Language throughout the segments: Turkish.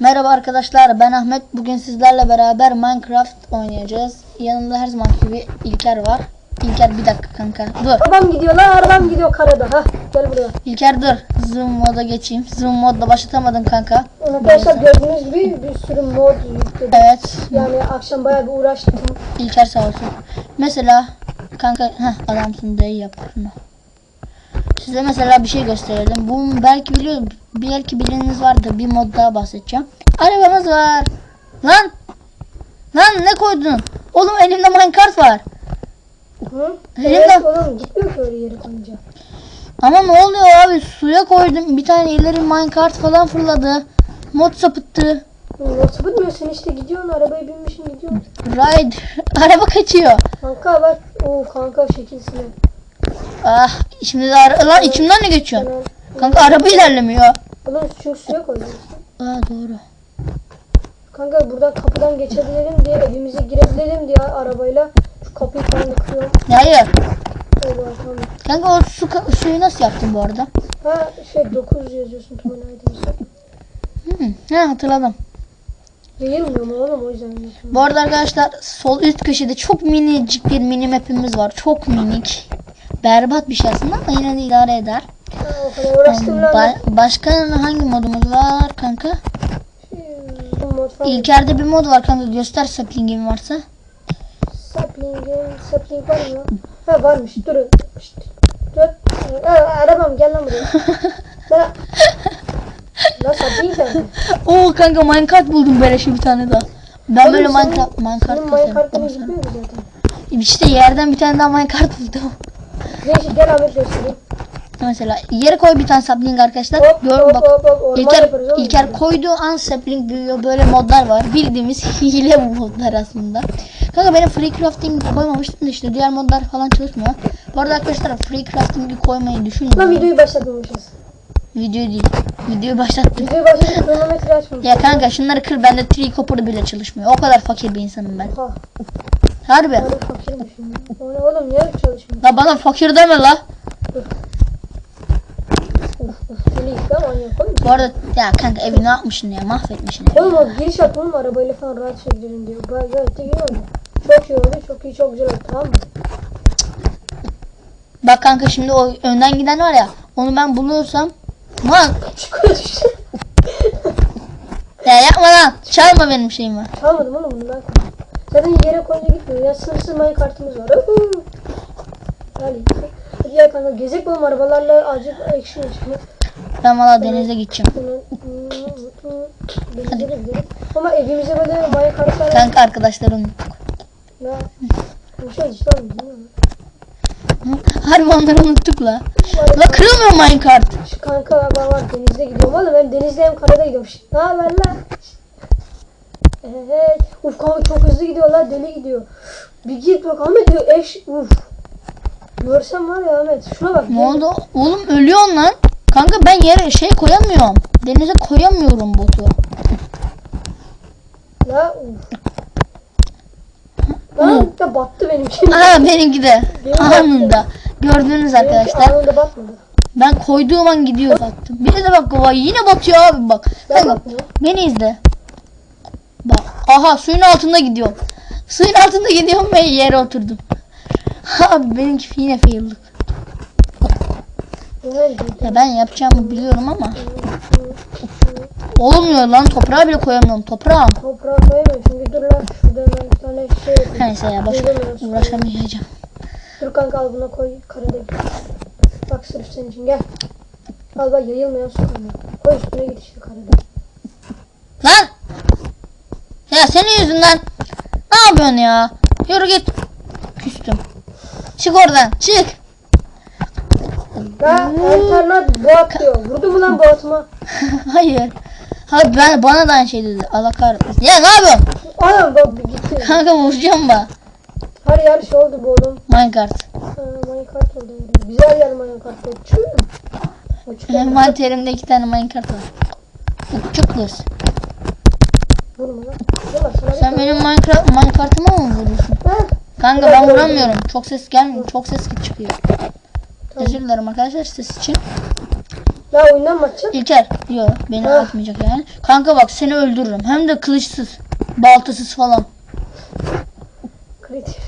Merhaba arkadaşlar ben Ahmet. Bugün sizlerle beraber Minecraft oynayacağız. Yanımda her zaman gibi İlker var. İlker bir dakika kanka. Dur. Arabam gidiyor lan arabam gidiyor karada. Ha gel buraya. İlker dur. Zoom moda geçeyim. Zoom modla başlatamadın kanka. Arkadaşlar gördüğünüz gibi bir sürü mod yükledim. Evet. Yani akşam bayağı bir uğraştım. İlker sağ olsun. Mesela kanka heh, adamsın dayı yap şunu. Size mesela bir şey gösterelim. Bu belki biliyor, belki bileniniz vardır. Bir mod daha bahsedeceğim. Arabamız var. Lan! Lan ne koydun? Oğlum elimde minecart var. Hı? Elimde- Evet oğlum gitmiyor ki öyle yere koyunca. Ama ne oluyor abi? Suya koydum. Bir tane ileri minecart falan fırladı. Mod sapıttı. Bitmiyor sen işte gidiyorsun arabaya binmişsin gidiyorsun. Ride. Araba kaçıyor. Kanka bak. Oo kanka şekilsine. Ah şimdi de ara- lan içimden ne geçiyor? Kanka araba ilerlemiyor. Oğlum çünkü suya koydun. Aa doğru. Kanka buradan kapıdan geçebilelim diye evimize girebilelim diye arabayla şu kapıyı falan da kırıyorum. Hayır. Kanka o su, suyu nasıl yaptın bu arada? Ha şey 9 yazıyorsun aydınsı. Hı, he hatırladım. Yayılmıyor mu oğlum o yüzden. Bu arada arkadaşlar sol üst köşede çok minicik bir mini map'imiz var. Çok minik. Berbat bir şey aslında ama yine de idare eder. Uğraştım lan. Ba- başka hangi modumuz var kanka? Falan. İlker'de bir mod var kanka göster sapling'in varsa. Sapling'in sapling var mı? Ha varmış. Şşt, Dur. Ha, arabam gel lan buraya. Lan. Lan sapling nerede? Oo kanka minecart buldum beleşe bir tane daha. Ben böyle Oğlum minecraft gitmiyor mu zaten? İşte yerden bir tane daha minecart buldum. Neyse gel Ahmet göstereyim. Mesela yere koy bir tane sapling arkadaşlar. Hop hop bak. hop hop. Orman İlker, yaparız. İlker koyduğu an sapling büyüyor. Böyle modlar var. Bildiğimiz hile modlar aslında. Kanka benim free crafting koymamıştım da işte diğer modlar falan çalışmıyor. Bu arada arkadaşlar free crafting'i koymayı Lan düşünmüyorum. videoyu başlatmamışız. Video değil. Videoyu başlattım. Videoyu başlatıp kronometre açmamışız. Ya kanka şunları kır bende tree copper bile çalışmıyor. O kadar fakir bir insanım ben. Ha. Harbi. Ben de fakirmişim. O ne oğlum niye çalışmıyor? La bana fakir deme la. Oğlum. Bu arada ya kanka evi ne yapmışsın ya mahvetmişsin ya. Oğlum o giriş yap oğlum arabayla falan rahat çekelim diyor. Gayet gayet iyi oldu. Çok iyi oldu. Çok iyi çok güzel oldu tamam mı? Bak kanka şimdi o önden giden var ya onu ben bulursam Lan ya yapma lan çalma benim şeyimi. Çalmadım oğlum bunu ben. Zaten yere koyunca gitmiyor. Ya sınırsız mayın kartımız var. Hadi. Hadi gel kanka gezek oğlum arabalarla acil action çıkmak. Ben valla denize gideceğim. Hadi. Ama evimize böyle mayın kartlar Kanka arkadaşlarım unuttuk. Ya. Harbi onları unuttuk la. La kırılmıyor minecart. Şu kanka bak bak denizde gidiyorum oğlum hem denizde hem karada gidiyorum. Ne haber lan? Evet. Uf kanka çok hızlı gidiyor lan deli gidiyor. Bir git bak Ahmet eş uf. Görsen var ya Ahmet şuna bak. Ne oldu? Oğlum ölüyorsun lan. Kanka ben yere şey koyamıyorum. Denize koyamıyorum botu. La uf. Lan da battı benimki. Aha benimki de. Benim Anında. Gördünüz arkadaşlar. Anında batmadı. Ben koyduğum an gidiyor baktım. Bir de bak baba yine batıyor abi bak. Ben Kanka batmıyor. beni izle. Bak. Aha suyun altında gidiyorum. Suyun altında gidiyorum ve yere oturdum. Abi benimki yine faillik. Evet. Ya ben yapacağımı biliyorum ama. Olmuyor lan toprağa bile koyamıyorum toprağa. Toprağa koyamıyorum çünkü dur lan şurada hemen bir tane şey yapayım. Neyse ya boş uğraşamayacağım. Dur kanka al buna koy karada git. Bak sırf senin için gel. Al bak yayılmayan su kaynağı. Koy üstüne git işte karada. Lan! Ya senin yüzünden ne yapıyorsun ya? Yürü git. Küstüm. Çık oradan çık. Ya alternat boğat diyor. Vurdu mu lan boğatıma? Hayır. Hayır ben bana da aynı şey dedi. Allah kahretmesin. Ya ne yapıyorsun? Anam bak bir gitti. Kanka vuracağım ben. Her yer şey oldu bu oğlum. Minecraft. Ha, Minecraft oldu. Güzel yer Minecraft oldu. Oldu. Envanterimde iki tane Minecraft var. Uçuk kız. Vurma lan. Vurma sana bir Sen benim Minecraft Minecraft'ıma mı vuruyorsun? Kanka ben vuramıyorum. Çok ses gelmiyor. Çok ses çıkıyor. Tamam. Özür dilerim arkadaşlar ses için. La oyundan mı? İlker. Yok beni Ha. atmayacak yani. Kanka bak seni öldürürüm. Hem de kılıçsız. Baltasız falan. Kritik.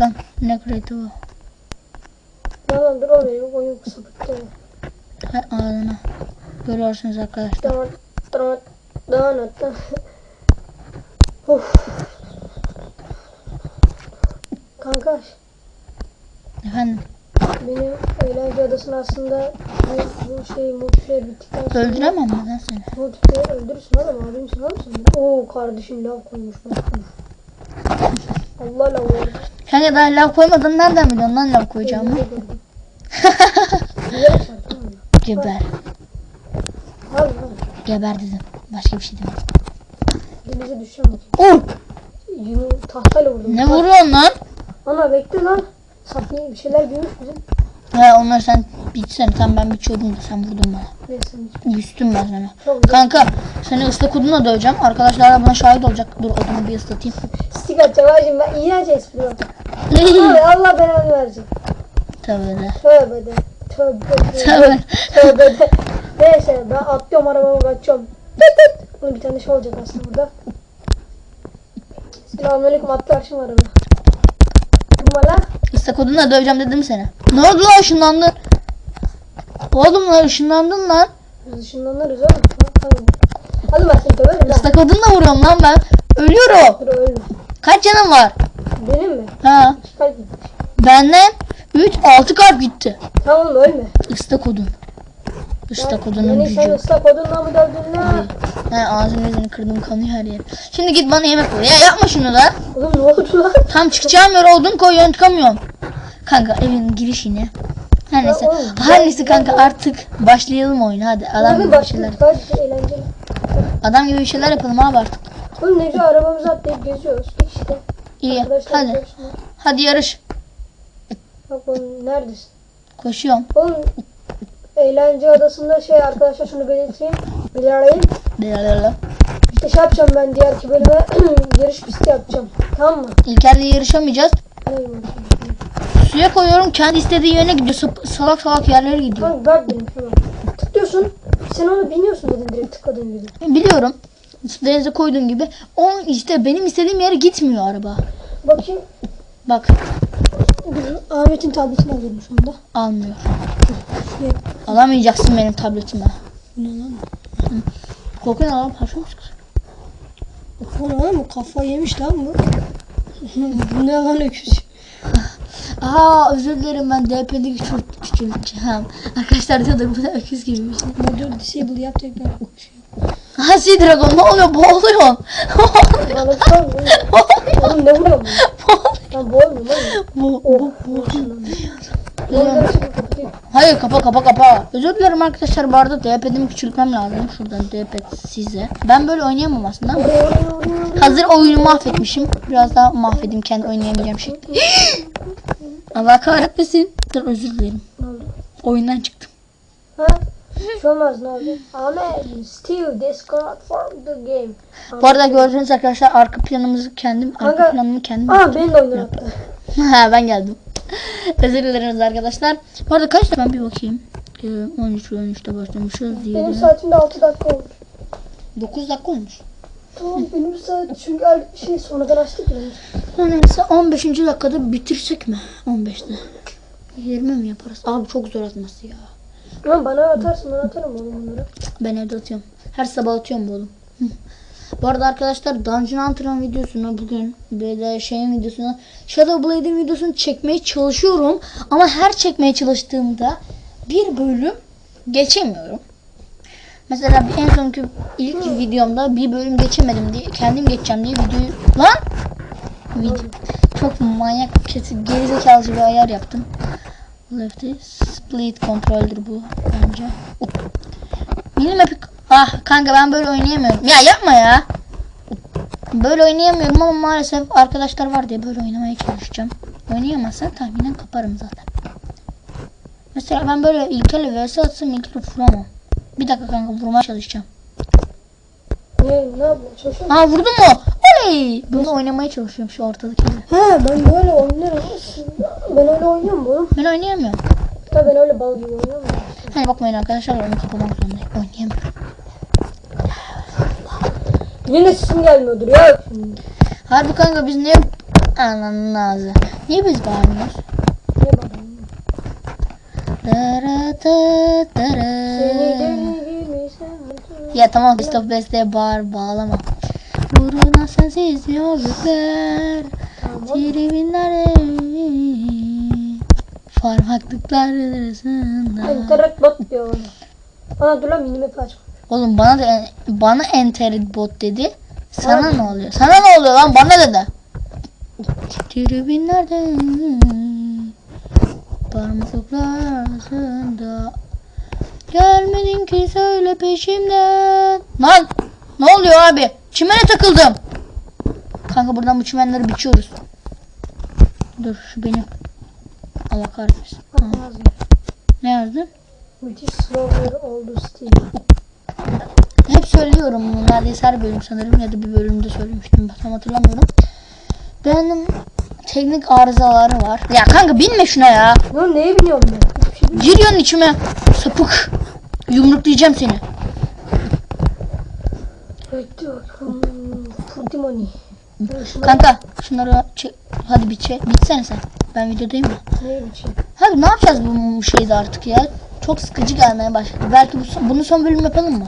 Lan ne kreatif o. Tamam dur oraya oyun sapıttı. Hay ağzına. Görüyorsunuz arkadaşlar. Tamam. Tamam. Tamam. Of. Kanka Efendim. benim eğlence adasını aslında bu, bu şey multiplayer bittikten sonra Öldüremem mi lan seni? multiplayer öldürürsün oğlum abimsin oğlum sen. Oo kardeşim lav koymuş. Allah lav var. Kanka daha lav koymadan nereden biliyorsun lan lav koyacağımı? Onu. Geber. Geber dedim. Başka bir şey demedim. Denize düşeceğim. Oh! Yum, tahtayla vurdum. Ne vuruyorsun lan? Ana bekle lan. Safiye bir şeyler büyümüş bizim. He onları sen bitsene. Tam ben biçiyordum da sen vurdun bana. Neyse. Üstüm ben sana. Çok güzel. Kanka seni ıslak odunla döveceğim. Arkadaşlar da buna şahit olacak. Dur odunu bir ıslatayım. Stik atacağım hacım ben iğrenç espri yaptım. Abi Allah belanı verecek. Tabii de. Tövbe de. Tövbe de. Tövbe de. Neyse ben atlıyorum arabama kaçıyorum. Bunun bir tane şey olacak aslında burada. Selamünaleyküm atlarsın araba. Durma lan. Islak odunla döveceğim dedim seni. Ne oldu lan ışınlandın? Oğlum lan ışınlandın lan. Biz ışınlanırız oğlum. Hadi ben seni döverim lan. Islak odunla vuruyorum lan ben. Ölüyorum. Dur ölme. Kaç canın var? Benim mi? Ha. Hadi. Benden 3 6 kalp gitti. Tamam oğlum ölme. Islak odun. Islak odunun Beni sen gücü. ıslak odunla mı dövdün lan? He ağzını yüzünü kırdım kanıyor her yer. Şimdi git bana yemek koy. Ya yapma şunu da. Oğlum ne oldu lan? Tam çıkacağım yer odun koyuyorsun çıkamıyorum. Kanka evin girişine. Her neyse. Oğlum, Her neyse kanka artık başlayalım oyuna hadi. Adam gibi bir şeyler. hadi eğlenceli. Adam gibi bir şeyler yapalım abi artık. Oğlum ne güzel arabamızı atlayıp geziyoruz. İşte. İyi Arkadaşlar hadi. görüşürüz. Hadi yarış. Bak oğlum neredesin? Koşuyorum. Oğlum eğlence adasında şey arkadaşlar şunu belirteyim. Belirleyeyim. Lalalala. İşte şey yapacağım ben diğerki bölüme yarış pisti yapacağım. Tamam mı? İlker'le yarışamayacağız. Suya koyuyorum kendi istediği yöne gidiyor. Salak salak yerlere gidiyor. Kanka bak benim şuna. Tıklıyorsun. Sen onu biniyorsun dedin direkt tıkladığın gibi. Biliyorum. Denize koyduğun gibi. O işte benim istediğim yere gitmiyor araba. Bakayım. Bak Ahmet'in tabletini alıyorum şu anda. almıyor. Ne? Alamayacaksın benim tabletimi. Bu ne lan? Korkuyor lan parça mı çıkıyor? Oğlum bu kafa yemiş lan bu. bu ne lan öküz? Aa özür dilerim ben DP'de küçült küçülteceğim. Arkadaşlar diyordur bu da öküz gibi bir şey. Disable yap tekrar. Ha Sea Dragon ne oluyor şey olmuyor. Oğlum ne vuruyor Lan lan. bu, Oh, bu, bu. Hayır kapa kapa kapa. Özür dilerim arkadaşlar bu arada DP'dimi küçültmem lazım. Şuradan DP size. Ben böyle oynayamam aslında ama. Hazır oyunu mahvetmişim. Biraz daha mahvedeyim kendi oynayamayacağım şekilde. Allah kahretmesin. Dur özür dilerim. Oyundan çıktım. Ha? Olmaz ne oldu? Ahmet still disconnect from the game. Bu arada gördüğünüz arkadaşlar arka planımızı kendim, arka Kanka- planımı kendim. Aa beni de oyundan attı. ha ben geldim. Özür dileriz arkadaşlar. Bu arada kaçta ben bir bakayım. Ee, 13 13'te başlamışız diye. Benim saatimde 6 dakika olmuş. 9 dakika olmuş. Tamam benim saat çünkü al- şey sonradan açtık ya. Neyse 15. dakikada bitirsek mi? 15'te. 20 mi yaparız? Abi çok zor atması ya. Lan bana atarsın ben atarım oğlum bunları. Ben evde atıyorum. Her sabah atıyorum oğlum. Hı. Bu arada arkadaşlar Dungeon Hunter'ın videosunu bugün bir de şeyin videosunu Shadow Blade'in videosunu çekmeye çalışıyorum. Ama her çekmeye çalıştığımda bir bölüm geçemiyorum. Mesela en sonki ilk videomda bir bölüm geçemedim diye kendim geçeceğim diye videoyu lan video çok manyak kötü gerizekalıcı bir ayar yaptım. Lefty split kontroldür bu bence. Hep ah kanka ben böyle oynayamıyorum. Ya yapma ya. Böyle oynayamıyorum ama maalesef arkadaşlar var diye böyle oynamaya çalışacağım. Oynayamazsan tahminen kaparım zaten. Mesela ben böyle İlker'le vs atsam İlker'i vuramam. Bir dakika kanka vurmaya çalışacağım. Ne, ne yapıyorsun? Çalışıyor? Aa vurdun mu? Oley! Bunu oynamaya çalışıyorum şu ortadaki. He ben böyle oynarım. Ben öyle oynuyorum bu oğlum. Ben oynayamıyorum. Ha ben öyle bal gibi oynuyorum. Hani bakmayın arkadaşlar onu kapamak zorundayım. Oynayamıyorum. Yine sesim gelmiyordur ya. Harbi kanka biz niye ananın ağzı. Niye biz bağırmıyoruz? Ne bakayım? Dara da dara. Ya tamam Christoph Best'e bağır bağlama. Uğruna sensiz yolculuklar. Tamam. Tribünler Parmaklıklar arasında. İnternet bot diyor bana. Bana dur lan minimap aç. Oğlum bana da bana enter bot dedi. Sana ne oluyor? Sana ne oluyor lan? Bana dedi. Tribünlerde parmaklıklar arasında Gelmedin ki söyle peşimden. Lan ne oluyor abi? Çimene takıldım. Kanka buradan bu çimenleri biçiyoruz. Dur şu benim. Allah kahretmesin. Ne yazdın? Müthiş slower oldu Steam. Hep söylüyorum bunu. Neredeyse her bölüm sanırım ya da bir bölümde söylemiştim. Tam hatırlamıyorum. Benim teknik arızaları var. Ya kanka binme şuna ya. Lan neye biniyorum ben? Şey. Giriyorsun içime. Sapık. Yumruklayacağım seni. Bekle bakalım. Şuna Kanka şunları. Hadi bitse. Bitsene sen. Ben videodayım ya. neye biçeyim? Hadi ne yapacağız bu şeyde artık ya? Çok sıkıcı gelmeye başladı. Belki bu son, bunu son bölüm yapalım mı?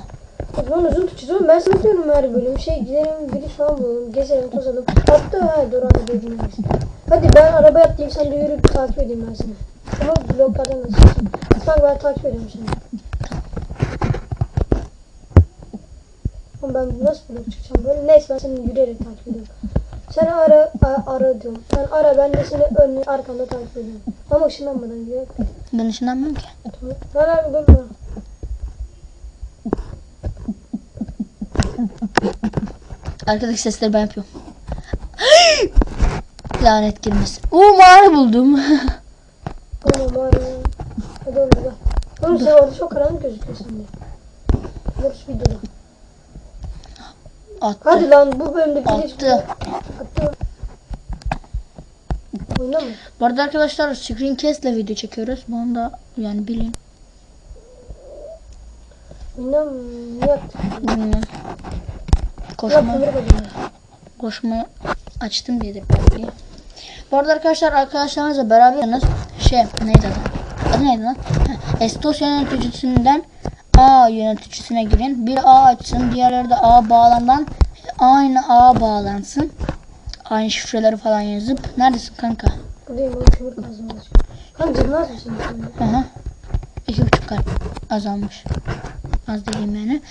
O zaman uzun tutacağız oğlum. Ben sana diyorum her bölüm. Şey gidelim giriş falan bulalım. Gezelim tozalım. Hatta ha dur hadi dediğim. Hadi ben arabaya atlayayım sen de yürü takip edeyim ben seni. Ama bloklardan nasıl? Bak ben takip ediyorum seni. Oğlum ben nasıl blok çıkacağım böyle? Neyse ben seni yürüyerek takip ediyorum. Sen ara, ara diyorum. Sen ara ben de seni ön arkanda takip ediyorum. Ama ışınlanmadan gidiyor. Ben ışınlanmıyorum ki. Tamam. Lan abi durma. Arkadaki sesleri ben yapıyorum. Lanet girmesin. Oo mağara buldum. Tamam ya. Hadi oğlum gel. Oğlum sen orada çok karanlık gözüküyor sende. Burası videoda. Attı. Hadi lan bu bölümde bir Attı. Attı. Oyna mı? Bu arada arkadaşlar Screencast ile video çekiyoruz. Bunu da yani bilin. Oyna mı? Ne? Bilmiyorum. Koşma, koşma açtım diyedir belki. Bu arada arkadaşlar arkadaşlarınızla berabersiniz. Şey neydi adı? Adı neydi lan? Heh, Estos yöneticisinden A yöneticisine girin. Bir A açsın. Diğerleri de A bağlandan aynı A bağlansın. Aynı şifreleri falan yazıp. Neredesin kanka? Buradayım kazmaya çalışıyorum. Kanka sen? Hı hı. İki buçuk kalp azalmış. Az dediğim yani.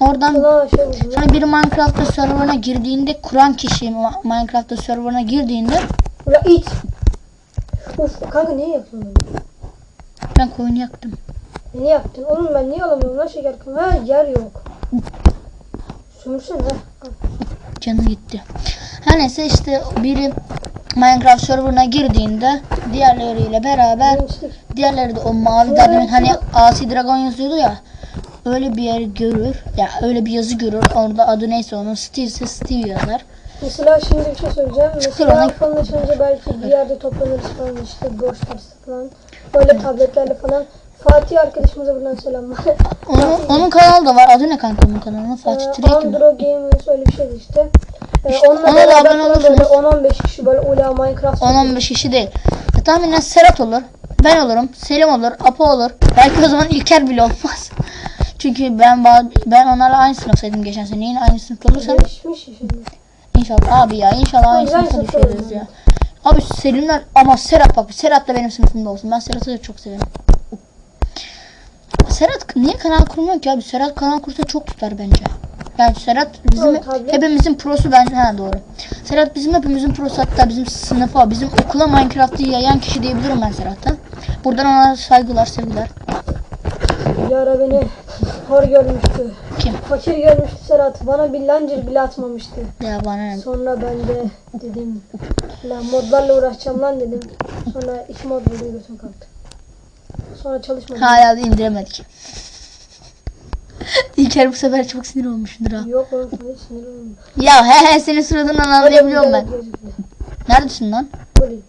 Oradan şey. Hani biri Minecraft'ta serverına girdiğinde kuran kişi Minecraft'ta serverına girdiğinde Ya it. Uf kanka niye yapıyorsun onu? ben koyunu yaktım. Niye yaptın? Oğlum ben niye alamıyorum lan şeker kanka? Ha yer yok. Sömürsene. Canı gitti. Her neyse işte biri Minecraft serverına girdiğinde diğerleriyle beraber Gençlik. diğerleri de o mavi dedemin hani Asi Dragon yazıyordu ya öyle bir yer görür ya öyle bir yazı görür orada adı neyse onun Steve ise Steve yazar. Mesela şimdi bir şey söyleyeceğim. Mesela falan açınca belki bir yerde toplanırız falan işte boş falan. Böyle tabletlerle falan. Fatih arkadaşımıza buradan selamlar. Onun, onun kanalı da var. Adı ne kanka onun kanalının? Fatih Ee, Trek mi? Andro Gamers öyle bir şeydi işte. Ee, İşte onunla ona da abone olursunuz. 10-15 kişi böyle Ula Minecraft 10-15 kişi değil. Ya, tahminen Serhat olur. Ben olurum. Selim olur. Apo olur. Belki o zaman İlker bile olmaz. Çünkü ben ben onlarla aynı sınıftaydım geçen sene. Yine aynı sınıfta olursam Değişmiş şimdi. inşallah abi ya inşallah aynı sınıfta düşeriz ya. Abi Selimler ama Serhat bak Serhat da benim sınıfımda olsun. Ben Serhat'ı da çok severim. Serhat niye kanal kurmuyor ki abi? Serhat kanal kursa çok tutar bence. Yani Serhat bizim tablet- hepimizin prosu bence ha doğru. Serhat bizim hepimizin prosu hatta bizim sınıfa, bizim okula Minecraft'ı yayan kişi diyebilirim ben Serhat'a. Buradan ona saygılar, sevgiler. Bir ara beni hor görmüştü. Kim? Fakir görmüştü Serhat. Bana bir lancır bile atmamıştı. Ya bana ne? Sonra ben de dedim lan modlarla uğraşacağım lan dedim. Sonra iki mod buldum götüm kalktı. Sonra çalışmadım. Hala da indiremedik. İlker bu sefer çok sinir olmuştur ha. Yok oğlum sana sinir olmadım. Ya he he senin suratından anlayabiliyorum ben. Neredesin lan? Buradayım.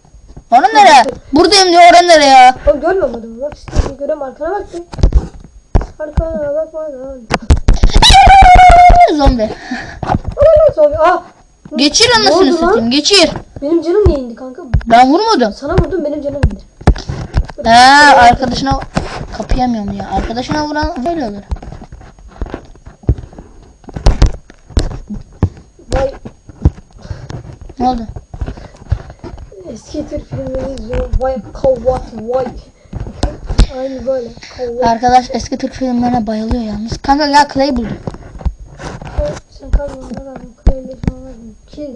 Oran nere? Buradayım diyor oran nere ya? Oğlum adamı. Bak işte görüyorum arkana bak. Arkana bakmadan. Zombi. Zombi. Ah! Geçir anasını satayım. Geçir. Benim canım niye indi kanka? Ben vurmadım. Sana vurdum benim canım indi. Ha arkadaşına kapayamıyorum ya. Arkadaşına vuran böyle olur. Vay Ne oldu? eski Türk filmleri izliyorum. Vay kavat vay. Aynı böyle. Kavat. Arkadaş eski Türk filmlerine bayılıyor yalnız. Kanka gel Clay buldum. Sen ne lazım? Kraliçe lazım. Kill.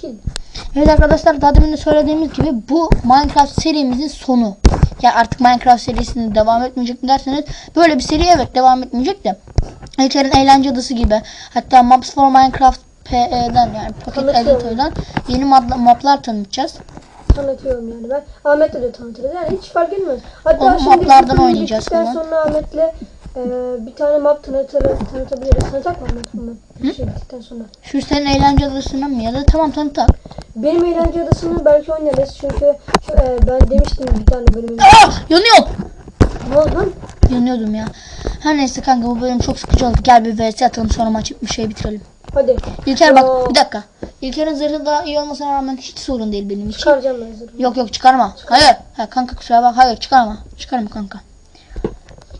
Kill. Evet arkadaşlar daha demin de söylediğimiz gibi bu Minecraft serimizin sonu. Yani artık Minecraft serisinin devam etmeyecek mi derseniz böyle bir seri evet devam etmeyecek de. İlker'in eğlence adası gibi. Hatta Maps for Minecraft PE'den yani Pocket. Editor'dan yeni mapla- maplar tanıtacağız. Tanıtıyorum yani ben. Ahmet'le de tanıtırız. Yani hiç fark etmez. Hatta Onu şimdi maplardan oynayacağız falan. sonra Ahmet'le e, bir tane map tanıtır, tanıtabiliriz. Tanıtak mı bunu? Bir şey bittikten sonra. Şu senin eğlence adasına mı ya da tamam tanıtak. Benim eğlence adasını belki oynarız çünkü şu, e, ben demiştim bir tane bölümünde. Ah! Yanıyorum. Ne oldu lan? Yanıyordum ya. Her neyse kanka bu bölüm çok sıkıcı oldu. Gel bir vs atalım sonra maçı bir şey bitirelim. Hadi İlker bak Ya. bir dakika. İlker'in zırhı daha iyi olmasına rağmen hiç sorun değil benim için. çıkaracağım ben zırhı. Yok yok çıkarma. Hayır. Ha, kanka kusura bak. Hayır çıkarma. Çıkarma kanka.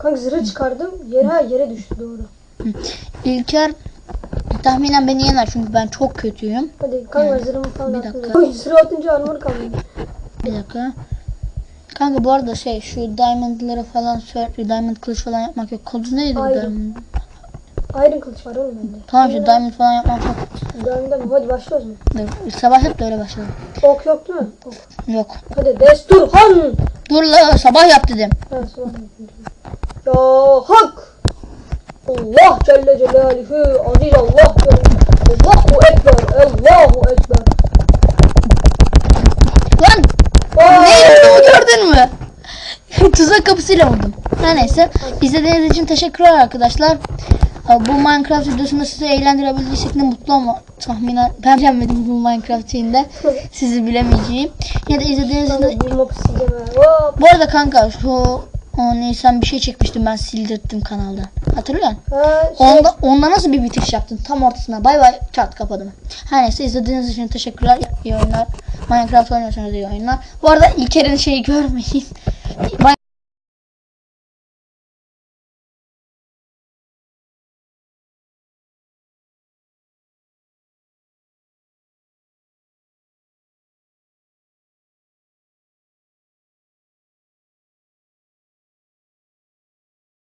Kanka zırhı çıkardım. Yere ha yere düştü doğru. İlker tahminen beni yener çünkü ben çok kötüyüm. Hadi kanka zırhımı falan Bir dakika. Oy zırhı atınca armor kalmadı. Bir dakika. Kanka bu arada şey şu diamondları falan diamond kılıç falan yapmak yok. Kodu neydi bu Hayır. diamond? Iron kılıç var oğlum bende. Tamam işte diamond falan yapmak yok. Döndüm. Hadi başlıyoruz mu? Dur, Sabah hep de öyle başladım. Ok yok değil mi? Ok. Yok. Hadi Desturhan. Dur la sabah yap dedim. Ha, sonra Ya hak. Allah Celle Celaluhu. Aziz Allah. Allahu Ekber. Allahu Ekber. Lan Aa! ne yaptığımı gördün mü? Tuzak kapısıyla vurdum. Her neyse. İzlediğiniz için teşekkürler arkadaşlar. Bu Minecraft videosunda sizi eğlendirebildiysek ne mutlu ama tahminen ben beğenmedim bu Minecraft şeyinde. Sizi bilemeyeceğim. Ya da izlediğiniz için. Bu arada kanka şu o Nisan bir şey çekmiştim ben sildirttim kanaldan. Hatırlıyor musun? Ha, şey, Onda, onda nasıl bir bitiriş yaptın? Tam ortasına bay bay çat kapadım. Her neyse izlediğiniz için teşekkürler. İyi oyunlar. Minecraft oynuyorsanız iyi oyunlar. Bu arada İlker'in şeyi görmeyin.